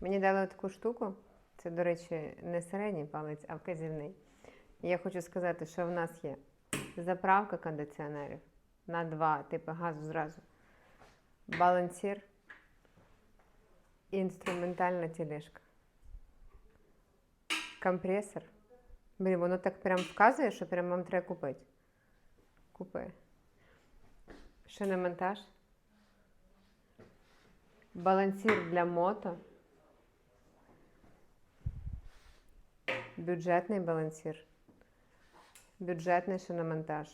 Мені дали таку штуку. Це, до речі, не середній палець, а вказівний. І я хочу сказати, що в нас є заправка кондиціонерів на два типи газу зразу. Балансір інструментальна тележка. Компресор. Блін, воно так прям вказує, що прям вам треба купити. Купи. Шиномонтаж. Балансір для мото. Бюджетний балансір. Бюджетний шиномонтаж.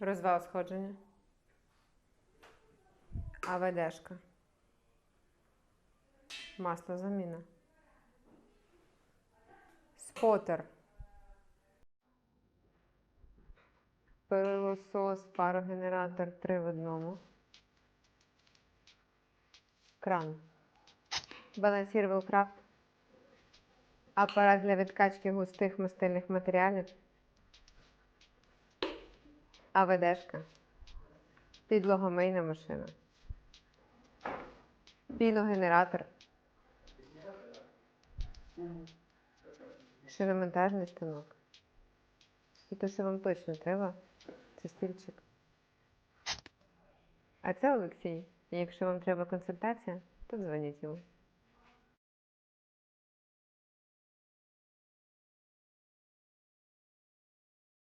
Розвал сходження. АВДшка. Масло заміна. Спотер. Пилосос, парогенератор, три в одному. Кран. Балансір Велкрафт. Апарат для відкачки густих мастильних матеріалів. АВДшка. Підлогомийна машина. Пілогенератор. Шиномонтажний станок. І те, що вам точно треба, це стільчик. А це Олексій. Якщо вам треба консультація, то дзвоніть йому.